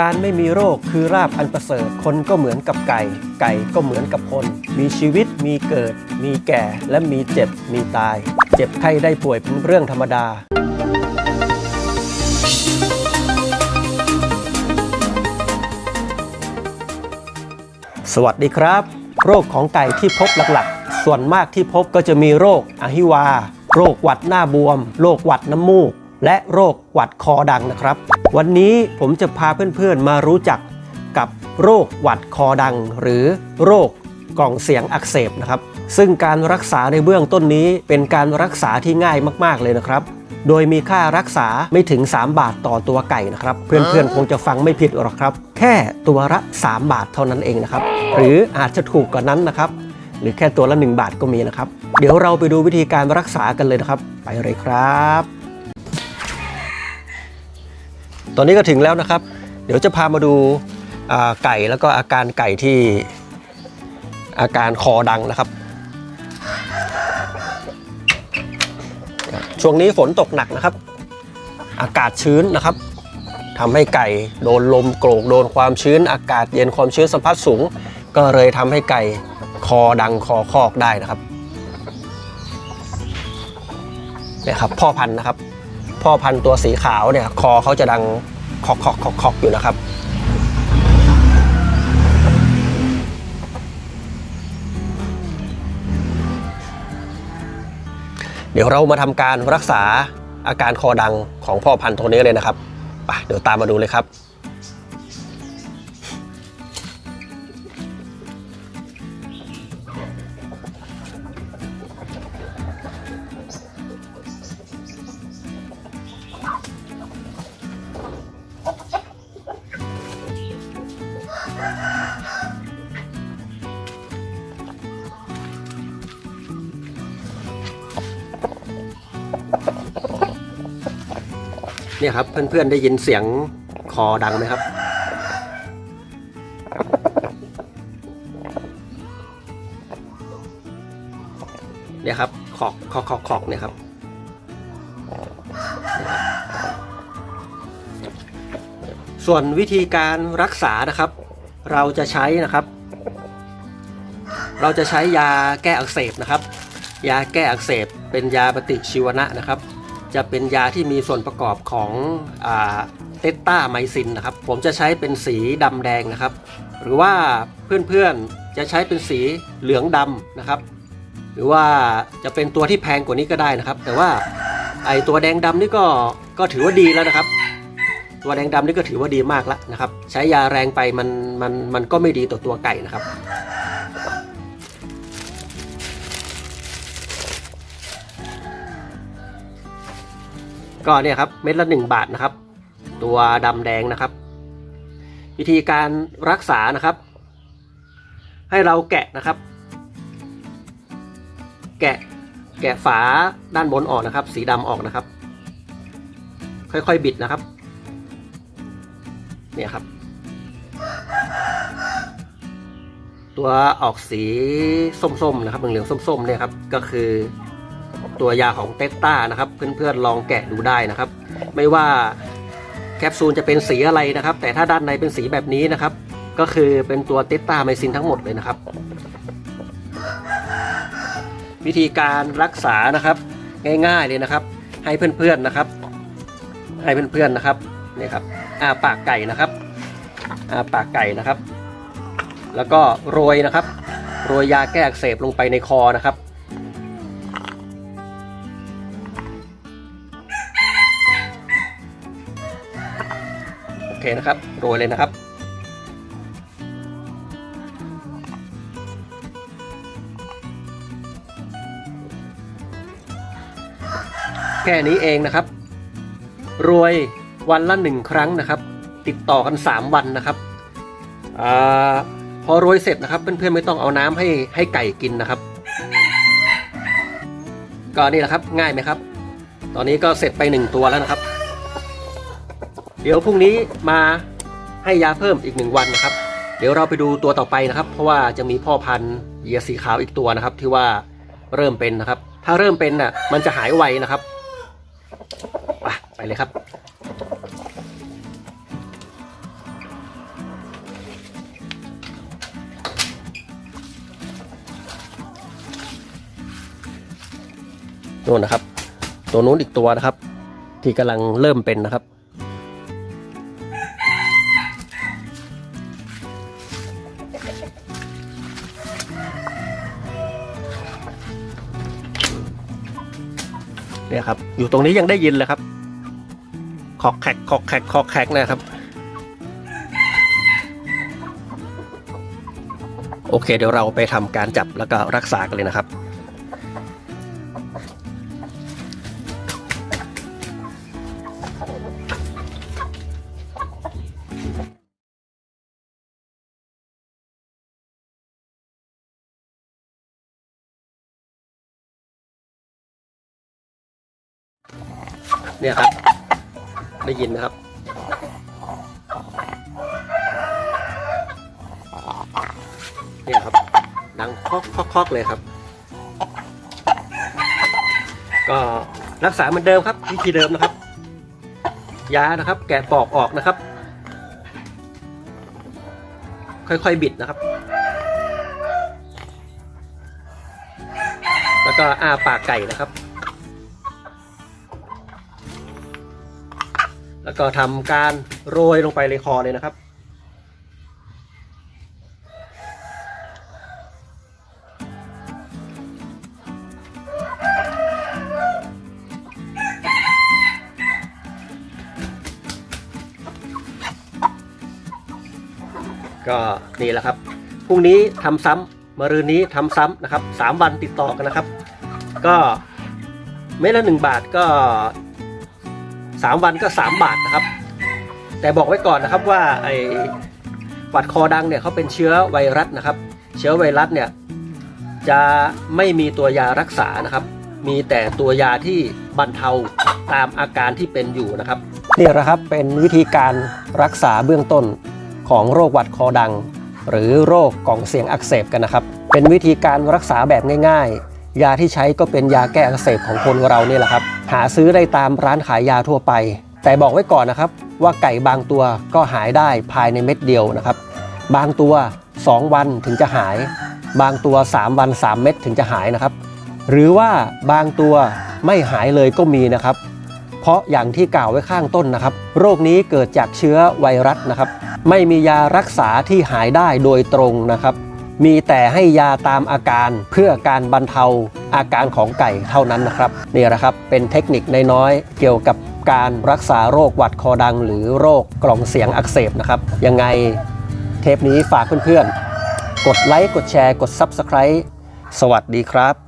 การไม่มีโรคคือราบอันประเสริฐ คนก็เหมือนกับไก่ ไก่ก็เหมือนกับคน มีชีวิตมีเกิด มีแก่และมีเจ็บมีตาย เจ็บไข้ได้ป่วยเป็นเรื่องธรรมดา สวัสดีครับ โรคของไก่ที่พบหลักๆ ส่วนมากที่พบก็จะมีโรคอหิวา โรคหวัดหน้าบวม โรคหวัดน้ำมูก และโรคหวัดคอดังนะครับ วันนี้ผมจะพาเพื่อนๆมารู้จักกับโรคหวัดคอดัง หรือโรคกล่องเสียงอักเสบนะครับ ซึ่งการรักษาในเบื้องต้นนี้เป็นการรักษาที่ง่ายมากๆเลยนะครับ โดยมีค่ารักษาไม่ถึง 3 บาทต่อตัวไก่นะครับ เพื่อนๆคงจะฟังไม่ผิดหรอกครับ แค่ตัวละ3 บาทเท่านั้นเองนะครับ หรืออาจจะถูกกว่านั้นนะครับ หรือแค่ตัวละ 1 บาทก็มีนะครับ เดี๋ยวเราไปดูวิธีการรักษากันเลยนะครับ ไปเลยครับ ตอนนี้ก็ถึงแล้วนะครับ เดี๋ยวจะพามาดูาไก่แล้วก็อาการไก่ที่อาการคอดังนะครับ ช่วงนี้ฝนตกหนักนะครับ อากาศชื้นนะครับทำให้ไก่โดนลมโกรกโดนความชื้น อากาศเย็นความชื้นสัมผัสสูง ก็เลยทำให้ไก่คอดังคอคอกได้นะครับเนี่ยครับพ่อพันธุ์นะครับ พ่อพันธุ์ตัวสีขาวเนี่ยคอเขาจะดัง คอกคอกคอกคอกอยู่นะครับ เดี๋ยวเรามาทำการรักษาอาการคอดังของพ่อพันธุ์ตัวนี้เลยนะครับไปเดี๋ยวตามมาดูเลยครับ เนี่ยครับ เพื่อนๆได้ยินเสียงคอดังไหมครับ เนี่ยครับขอกขอกขอกขอกเนี่ยครับ ส่วนวิธีการรักษานะครับ เราจะใช้นะครับ เราจะใช้ยาแก้อักเสบนะครับ ยาแก้อักเสบเป็นยาปฏิชีวนะนะครับ จะเป็นยาที่มีส่วนประกอบของเตต้าไมซินนะครับ ผมจะใช้เป็นสีดำแดงนะครับ หรือว่าเพื่อนๆจะใช้เป็นสีเหลืองดำนะครับ หรือว่าจะเป็นตัวที่แพงกว่านี้ก็ได้นะครับ แต่ว่าไอตัวแดงดำนี่ก็ก็ถือว่าดีแล้วนะครับ ตัวแดงดำนี่ก็ถือว่าดีมากแล้วนะครับ ใช้ยาแรงไปมันมันมันก็ไม่ดีต่อตัวไก่นะครับ ก็เนี่ยครับเม็ดละ1บาทนะครับ ตัวดำแดงนะครับ วิธีการรักษานะครับ ให้เราแกะนะครับ แกะแกะฝาด้านบนออกนะครับ สีดำออกนะครับ ค่อยๆบิดนะครับ เนี่ยครับ ตัวออกสีส้มๆนะครับเหลืองๆส้มๆเนี่ยครับก็คือ ตัวยาของเตต้านะครับ เพื่อนๆลองแกะดูได้นะครับ ไม่ว่าแคปซูลจะเป็นสีอะไรนะครับ แต่ถ้าด้านในเป็นสีแบบนี้นะครับ ก็คือเป็นตัวเตต้าไมซินทั้งหมดเลยนะครับ วิธีการรักษานะครับง่ายๆเลยนะครับ ให้เพื่อนๆนะครับ ให้เพื่อนๆนะครับนี่ครับอาปากไก่นะครับอาปากไก่นะครับ แล้วก็โรยนะครับ โรยยาแก้อักเสบลงไปในคอนะครับ เคนะครับ โรยเลยนะครับ แค่นี้เองนะครับ โรยวันละหนึ่งครั้งนะครับ ติดต่อกัน 3 วันนะครับอพอโรยเสร็จนะครับ เพื่อนๆไม่ต้องเอาน้ำให้ให้ไก่กินนะครับ ก็นี่แหละครับง่ายไหมครับ ตอนนี้ก็เสร็จไป 1 ตัวแล้วนะครับ เดี๋ยวพรุ่งนี้มาให้ยาเพิ่มอีกหนึ่งวันนะครับ เดี๋ยวเราไปดูตัวต่อไปนะครับ เพราะว่าจะมีพ่อพันธุ์เหยียสีขาวอีกตัวนะครับ ที่ว่าเริ่มเป็นนะครับ ถ้าเริ่มเป็นน่ะมันจะหายไวนะครับไปเลยครับ โน่นนะครับ ตัวนู้นอีกตัวนะครับ ที่กำลังเริ่มเป็นนะครับ เนี่ยครับ อยู่ตรงนี้ยังได้ยินเลยครับคอกแขกคอกแขกคอกแขกนะครับ โอเค เดี๋ยวเราไปทำการจับแล้วก็รักษากันเลยนะครับ เนี่ยครับ ได้ยินไหมครับ เนี่ยครับ ดังคอกคอกคอกเลยครับ ก็รักษาเหมือนเดิมครับ วิธีเดิมนะครับ ยานะครับ แกะปอกออกนะครับ ค่อยๆบิดนะครับ แล้วก็อ้าปากไก่นะครับ แล้วก็ทำการโรยลงไปในคอเลยนะครับ ก็นี่แหละครับพรุ่งนี้ทำซ้ำมะรืนนี้ทำซ้ำนะครับสามวันติดต่อกันนะครับ ก็เม็ดละหนึ่งบาทก็ สามวันก็สามบาทนะครับ แต่บอกไว้ก่อนนะครับว่าไอ้หวัดคอดังเนี่ยเขาเป็นเชื้อไวรัสนะครับ เชื้อไวรัสเนี่ยจะไม่มีตัวยารักษานะครับ มีแต่ตัวยาที่บรรเทาตามอาการที่เป็นอยู่นะครับนี่แหละครับเป็นวิธีการรักษาเบื้องต้นของโรคหวัดคอดัง หรือโรคกล่องเสียงอักเสบกันนะครับ เป็นวิธีการรักษาแบบง่าย ๆ ยาที่ใช้ก็เป็นยาแก้อักเสบของคนเรานี่แหละครับ หาซื้อได้ตามร้านขายยาทั่วไป แต่บอกไว้ก่อนนะครับ ว่าไก่บางตัวก็หายได้ภายในเม็ดเดียวนะครับ บางตัว 2 วันถึงจะหาย บางตัว 3 วัน 3 เม็ดถึงจะหายนะครับ หรือว่าบางตัวไม่หายเลยก็มีนะครับ เพราะอย่างที่กล่าวไว้ข้างต้นนะครับ โรคนี้เกิดจากเชื้อไวรัสนะครับ ไม่มียารักษาที่หายได้โดยตรงนะครับ มีแต่ให้ยาตามอาการเพื่อการบรรเทาอาการของไก่เท่านั้นนะครับนี่แหละครับเป็นเทคนิคน้อยๆเกี่ยวกับการรักษาโรคหวัดคอดัง หรือโรคกล่องเสียงอักเสบนะครับยังไงเทปนี้ฝากเพื่อนๆ กดไลค์กดแชร์กด Subscribe สวัสดีครับ